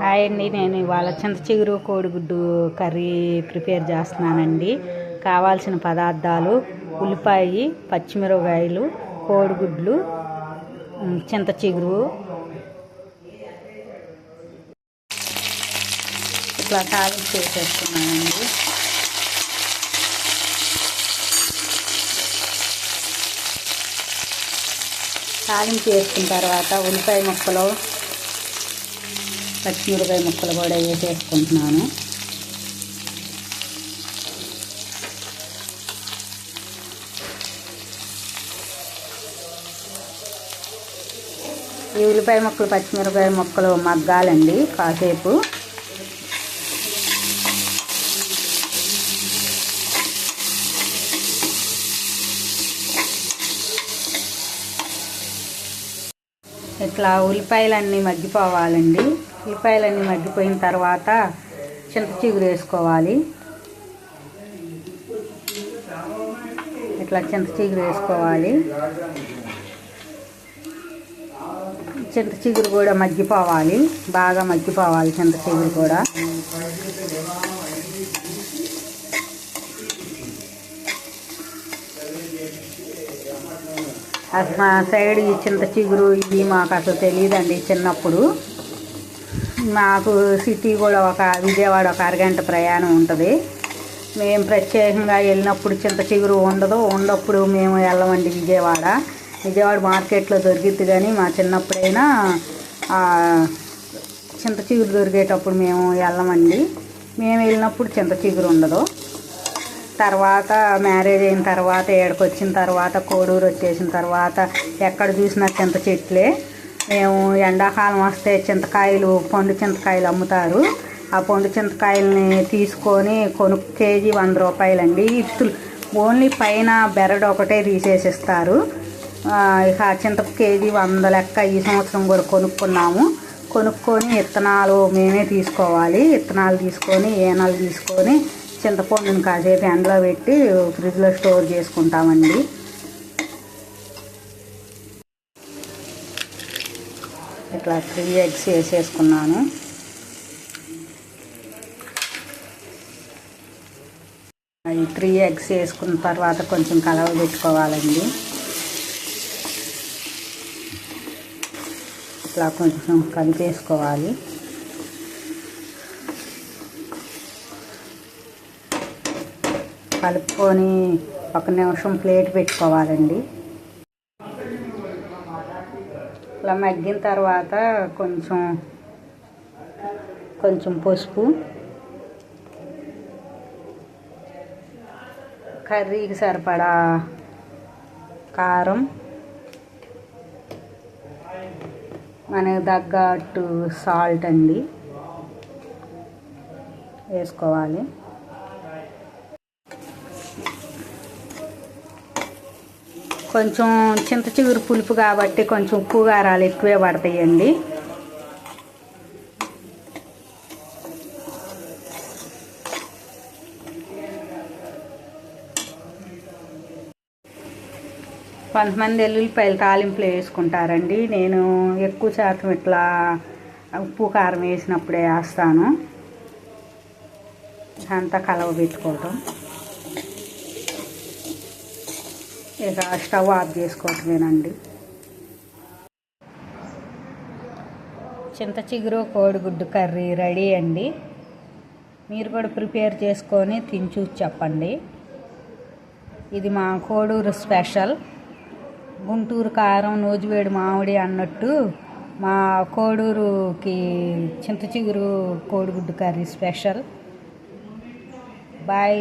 Hi అండి నేను ఇవాళ చింత చిగురు కోడిగుడ్డు కర్రీ ప్రిపేర్ చేస్తున్నానండి. కావాల్సిన పదార్థాలు ఉల్లిపాయ పచ్చిమిరపకాయలు కోడిగుడ్లు చింతచిగురు చింత చిగురు. ఇట్లా తాలింపు చేసేస్తున్నానండి. తాలింపు వేసుకున్న తర్వాత ఉల్లిపాయ ముక్కలు పచ్చిమిరపకాయ ముక్కలు కూడా వేసేసుకుంటున్నాను. ఈ ఉల్లిపాయ ముక్కలు పచ్చిమిరపకాయ ముక్కలు మగ్గాలండి కాసేపు. ఇట్లా ఉల్లిపాయలన్నీ మగ్గిపోవాలండి. ఉల్లిపాయలన్నీ మగ్గిపోయిన తర్వాత చింత చిగురు వేసుకోవాలి. ఇట్లా చింత చిగురు వేసుకోవాలి. చింత చిగురు కూడా మగ్గిపోవాలి. బాగా మగ్గిపోవాలి చింత చిగురు కూడా. అసలు మా సైడ్ ఈ చింత చిగురు ఇది మాకు అసలు తెలియదండి చిన్నప్పుడు. మాకు సిటీ కూడా ఒక విజయవాడ ఒక అరగంట ప్రయాణం ఉంటుంది. మేము ప్రత్యేకంగా వెళ్ళినప్పుడు చింత చిగురు ఉండదు. ఉండప్పుడు మేము వెళ్ళమండి విజయవాడ. విజయవాడ మార్కెట్లో దొరికిద్ది కానీ మా చిన్నప్పుడైనా చింత చిగురు దొరికేటప్పుడు మేము వెళ్ళమండి. మేము వెళ్ళినప్పుడు చింత చిగురు ఉండదు. తర్వాత మ్యారేజ్ అయిన తర్వాత ఏడకొచ్చిన తర్వాత కోడూరు వచ్చేసిన తర్వాత ఎక్కడ చూసినా చింత చెట్లే. మేము ఎండాకాలం వస్తే చింతకాయలు పండు చింతకాయలు అమ్ముతారు. ఆ పండు చింతకాయలని తీసుకొని కొను కేజీ వంద రూపాయలండి. ఇత్తులు ఓన్లీ పైన బెరడు ఒకటే తీసేసిస్తారు. ఇక ఆ చింత కేజీ వంద లెక్క ఈ సంవత్సరం కూడా కొనుక్కున్నాము. కొనుక్కొని విత్తనాలు మేమే తీసుకోవాలి. విత్తనాలు తీసుకొని ఏనాలు తీసుకొని చింతపండుని కాసేపు ఎండలో పెట్టి ఫ్రిడ్జ్లో స్టోర్ చేసుకుంటామండి. ఇట్లా త్రీ ఎగ్స్ వేసేసుకున్నాను. ఈ త్రీ ఎగ్స్ వేసుకున్న తర్వాత కొంచెం కలవ పెట్టుకోవాలండి. ఇట్లా కొంచెం కలిపేసుకోవాలి. కలుపుకొని ఒక నిమిషం ప్లేట్ పెట్టుకోవాలండి. ఇలా మగ్గిన తర్వాత కొంచెం కొంచెం పసుపు. కర్రీకి సరిపడా కారం. మనకు తగ్గట్టు సాల్ట్ అండి. వేసుకోవాలి. కొంచెం చింత చిగురు పులుపు కాబట్టి కొంచెం ఉప్పు కారాలు ఎక్కువే పడతాయండి. కొంతమంది ఎల్లుల్లిపాయలు తాలింపులు వేసుకుంటారండి. నేను ఎక్కువ శాతం ఇట్లా ఉప్పు కారం వేసినప్పుడే వేస్తాను. అంతా కలవ పెట్టుకోవటం. ఇక స్టవ్ ఆఫ్ చేసుకోవటమేనండి. చింత చిగురు కోడిగుడ్డు కర్రీ రెడీ అండి. మీరు కూడా ప్రిపేర్ చేసుకొని తిని చెప్పండి. ఇది మా కోడూరు స్పెషల్. గుంటూరు కారం నూజివేడి మామిడి అన్నట్టు మా కోడూరుకి చింత చిగురు కోడిగుడ్డు కర్రీ స్పెషల్. బాయ్.